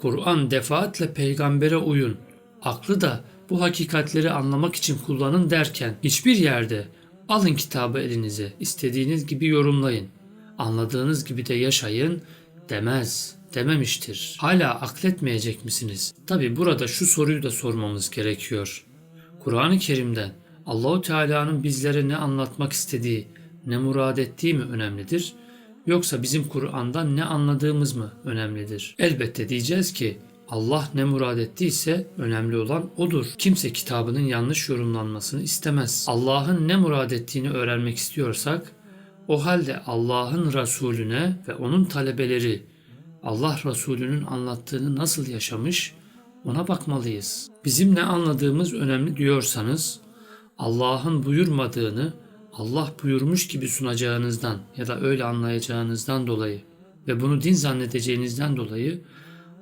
Kur'an defaatle peygambere uyun. Aklı da bu hakikatleri anlamak için kullanın derken hiçbir yerde alın kitabı elinize, istediğiniz gibi yorumlayın, anladığınız gibi de yaşayın demez, dememiştir. Hala akletmeyecek misiniz? Tabi burada şu soruyu da sormamız gerekiyor. Kur'an-ı Kerim'den Allahu Teala'nın bizlere ne anlatmak istediği, ne murad ettiği mi önemlidir? Yoksa bizim Kur'an'dan ne anladığımız mı önemlidir? Elbette diyeceğiz ki Allah ne murad ettiyse önemli olan odur. Kimse kitabının yanlış yorumlanmasını istemez. Allah'ın ne murad ettiğini öğrenmek istiyorsak o halde Allah'ın Resulüne ve onun talebeleri Allah Resulü'nün anlattığını nasıl yaşamış ona bakmalıyız. Bizim ne anladığımız önemli diyorsanız Allah'ın buyurmadığını Allah buyurmuş gibi sunacağınızdan ya da öyle anlayacağınızdan dolayı ve bunu din zannedeceğinizden dolayı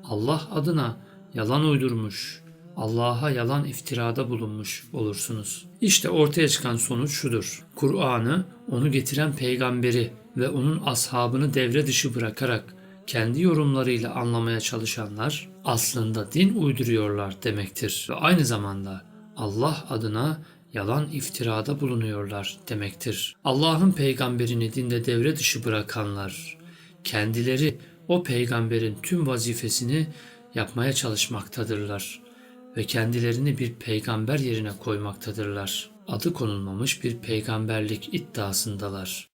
Allah adına yalan uydurmuş, Allah'a yalan iftirada bulunmuş olursunuz. İşte ortaya çıkan sonuç şudur. Kur'an'ı, onu getiren peygamberi ve onun ashabını devre dışı bırakarak kendi yorumlarıyla anlamaya çalışanlar aslında din uyduruyorlar demektir. Ve aynı zamanda Allah adına yalan iftirada bulunuyorlar demektir. Allah'ın peygamberini dinde devre dışı bırakanlar kendileri o peygamberin tüm vazifesini yapmaya çalışmaktadırlar ve kendilerini bir peygamber yerine koymaktadırlar. Adı konulmamış bir peygamberlik iddiasındalar.